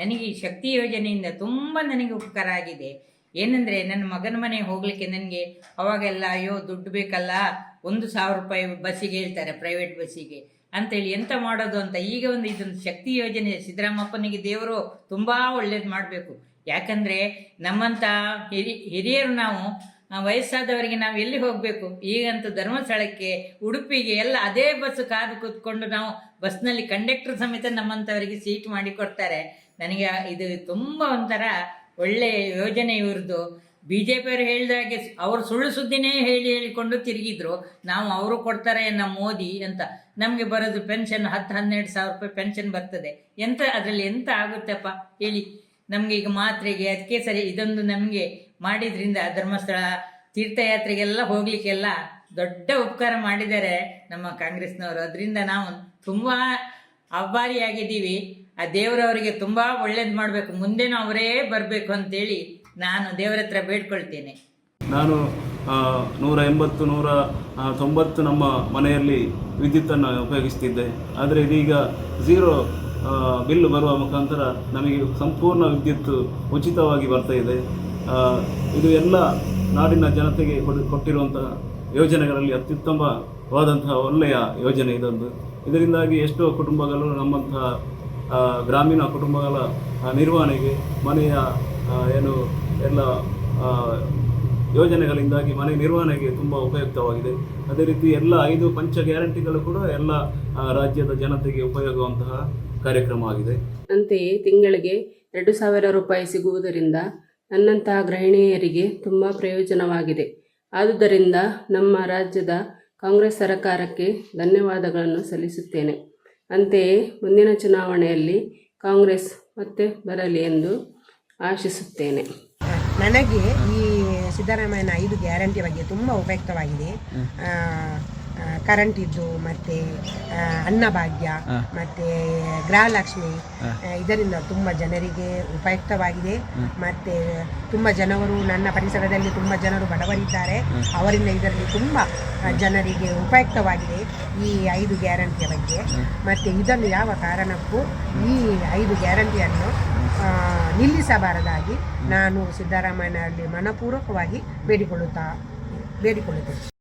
ನನಗೆ ಈ ಶಕ್ತಿ ಯೋಜನೆಯಿಂದ ತುಂಬ ನನಗೆ ಉಪಕಾರ ಆಗಿದೆ. ಏನಂದರೆ ನನ್ನ ಮಗನ ಮನೆ ಹೋಗಲಿಕ್ಕೆ ನನಗೆ ಅವಾಗೆಲ್ಲ, ಅಯ್ಯೋ, ದುಡ್ಡು ಬೇಕಲ್ಲ, ಒಂದು ಸಾವಿರ ರೂಪಾಯಿ ಬಸ್ಸಿಗೆ ಹೇಳ್ತಾರೆ ಪ್ರೈವೇಟ್ ಬಸ್ಸಿಗೆ. ಅಂತೇಳಿ ಎಂತ ಮಾಡೋದು ಅಂತ ಈಗ ಒಂದು ಇದೊಂದು ಶಕ್ತಿ ಯೋಜನೆ ಸಿದ್ದರಾಮಪ್ಪನಿಗೆ ದೇವರು ತುಂಬ ಒಳ್ಳೇದು ಮಾಡಬೇಕು. ಯಾಕಂದರೆ ನಮ್ಮಂಥ ಹಿರಿ, ಹಿರಿಯರು ನಾವು ವಯಸ್ಸಾದವರಿಗೆ ನಾವು ಎಲ್ಲಿ ಹೋಗಬೇಕು? ಈಗಂತೂ ಧರ್ಮಸ್ಥಳಕ್ಕೆ, ಉಡುಪಿಗೆ ಎಲ್ಲ ಅದೇ ಬಸ್ ಕಾದು ಕೂತ್ಕೊಂಡು ನಾವು ಬಸ್ನಲ್ಲಿ ಕಂಡಕ್ಟರ್ ಸಮೇತ ನಮ್ಮಂಥವರಿಗೆ ಸೀಟ್ ಮಾಡಿ ಕೊಡ್ತಾರೆ. ನನಗೆ ಇದು ತುಂಬ ಒಂಥರ ಒಳ್ಳೆಯ ಯೋಜನೆ ಇವ್ರದ್ದು. ಬಿ ಜೆ ಪಿಯವರು ಹೇಳಿದಾಗೆ ಅವರು ಸುಳ್ಳು ಸುದ್ದಿನೇ ಹೇಳಿ ಹೇಳಿಕೊಂಡು ತಿರುಗಿದ್ರು. ನಾವು ಅವರು ಕೊಡ್ತಾರೆ ನಮ್ಮ ಮೋದಿ ಅಂತ. ನಮಗೆ ಬರೋದು ಪೆನ್ಷನ್ ಹತ್ತು ಹನ್ನೆರಡು ಸಾವಿರ ರೂಪಾಯಿ ಪೆನ್ಷನ್ ಬರ್ತದೆ. ಎಂತ ಅದರಲ್ಲಿ ಎಂತ ಆಗುತ್ತಪ್ಪ ಹೇಳಿ. ನಮಗೆ ಈಗ ಮಾತ್ರೆಗೆ ಅದಕ್ಕೆ ಸರಿ ಇದೊಂದು ನಮಗೆ ಮಾಡಿದ್ರಿಂದ ಧರ್ಮಸ್ಥಳ ತೀರ್ಥಯಾತ್ರೆಗೆಲ್ಲ ಹೋಗ್ಲಿಕ್ಕೆಲ್ಲ ದೊಡ್ಡ ಉಪಕಾರ ಮಾಡಿದ್ದಾರೆ ನಮ್ಮ ಕಾಂಗ್ರೆಸ್ನವರು. ಅದರಿಂದ ನಾವು ತುಂಬ ಆಭಾರಿಯಾಗಿದ್ದೀವಿ ಆ ದೇವರವರಿಗೆ ತುಂಬ ಒಳ್ಳೇದು ಮಾಡಬೇಕು. ಮುಂದೆನೂ ಅವರೇ ಬರಬೇಕು ಅಂತೇಳಿ ನಾನು ದೇವರ ಹತ್ರ ಬೇಡ್ಕೊಳ್ತೇನೆ. ನಾನು ನೂರ ಎಂಬತ್ತು, ನೂರ ತೊಂಬತ್ತು ನಮ್ಮ ಮನೆಯಲ್ಲಿ ವಿದ್ಯುತ್ತನ್ನು ಉಪಯೋಗಿಸ್ತಿದ್ದೆ. ಆದರೆ ಇದೀಗ ಝೀರೋ ಬಿಲ್ ಬರುವ ಮುಖಾಂತರ ನಮಗೆ ಸಂಪೂರ್ಣ ವಿದ್ಯುತ್ ಉಚಿತವಾಗಿ ಬರ್ತಾ ಇದೆ. ಇದು ಎಲ್ಲ ನಾಡಿನ ಜನತೆಗೆ ಕೊಟ್ಟಿರುವಂತಹ ಯೋಜನೆಗಳಲ್ಲಿ ಅತ್ಯುತ್ತಮವಾದಂತಹ ಒಳ್ಳೆಯ ಯೋಜನೆ ಇದೊಂದು. ಇದರಿಂದಾಗಿ ಎಷ್ಟೋ ಕುಟುಂಬಗಳು ನಮ್ಮಂತಹ ಗ್ರಾಮೀಣ ಕುಟುಂಬಗಳ ನಿರ್ವಹಣೆಗೆ ಮನೆಯ ಏನು ಎಲ್ಲ ಯೋಜನೆಗಳಿಂದಾಗಿ ಮನೆ ನಿರ್ವಹಣೆಗೆ ತುಂಬ ಉಪಯುಕ್ತವಾಗಿದೆ. ಅದೇ ರೀತಿ ಎಲ್ಲ ಐದು ಪಂಚ ಗ್ಯಾರಂಟಿಗಳು ಕೂಡ ಎಲ್ಲ ರಾಜ್ಯದ ಜನತೆಗೆ ಉಪಯೋಗವಂತಹ ಕಾರ್ಯಕ್ರಮ ಆಗಿದೆ. ಅಂತೆಯೇ ತಿಂಗಳಿಗೆ ಎರಡು ಸಾವಿರ ರೂಪಾಯಿ ಸಿಗುವುದರಿಂದ ನನ್ನಂತಹ ಗೃಹಿಣಿಯರಿಗೆ ತುಂಬ ಪ್ರಯೋಜನವಾಗಿದೆ. ಆದುದರಿಂದ ನಮ್ಮ ರಾಜ್ಯದ ಕಾಂಗ್ರೆಸ್ ಸರಕಾರಕ್ಕೆ ಧನ್ಯವಾದಗಳನ್ನು ಸಲ್ಲಿಸುತ್ತೇನೆ. ಅಂತೆಯೇ ಮುಂದಿನ ಚುನಾವಣೆಯಲ್ಲಿ ಕಾಂಗ್ರೆಸ್ ಮತ್ತೆ ಬರಲಿ ಎಂದು ಆಶಿಸುತ್ತೇನೆ. ನನಗೆ ಈ ಸಿದ್ದರಾಮಯ್ಯನ ಐದು ಗ್ಯಾರಂಟಿ ಬಗ್ಗೆ ತುಂಬ ಉಪಯುಕ್ತವಾಗಿದೆ. ಆ, ಆ, ಕರೆಂಟ್ ಇದ್ದು ಮತ್ತು ಅನ್ನಭಾಗ್ಯ ಮತ್ತೆ ಗೃಹಲಕ್ಷ್ಮಿ ಆ, ಇದರಿಂದ ತುಂಬಾ ಜನರಿಗೆ ಉಪಯುಕ್ತವಾಗಿದೆ. ಮತ್ತೆ ತುಂಬಾ ಜನರು ನನ್ನ ಪರಿಸರದಲ್ಲಿ ತುಂಬಾ ಜನರು ಬಡವರಿದ್ದಾರೆ. ಅವರಿಂದ ಇದರಲ್ಲಿ ತುಂಬಾ ಆ, ಜನರಿಗೆ ಉಪಯುಕ್ತವಾಗಿದೆ ಈ ಐದು ಗ್ಯಾರಂಟಿಯ ಬಗ್ಗೆ. ಮತ್ತೆ ಇದನ್ನು ಯಾವ ಕಾರಣಕ್ಕೂ ಈ ಐದು ಗ್ಯಾರಂಟಿಯನ್ನು ಆ, ನಿಲ್ಲಿಸಬಾರದಾಗಿ ನಾನು ಸಿದ್ದರಾಮಯ್ಯನಲ್ಲಿ ಮನಪೂರ್ವಕವಾಗಿ ಬೇಡಿಕೊಳ್ಳುತ್ತಾ ಬೇಡಿಕೊಳ್ಳುತ್ತೇನೆ.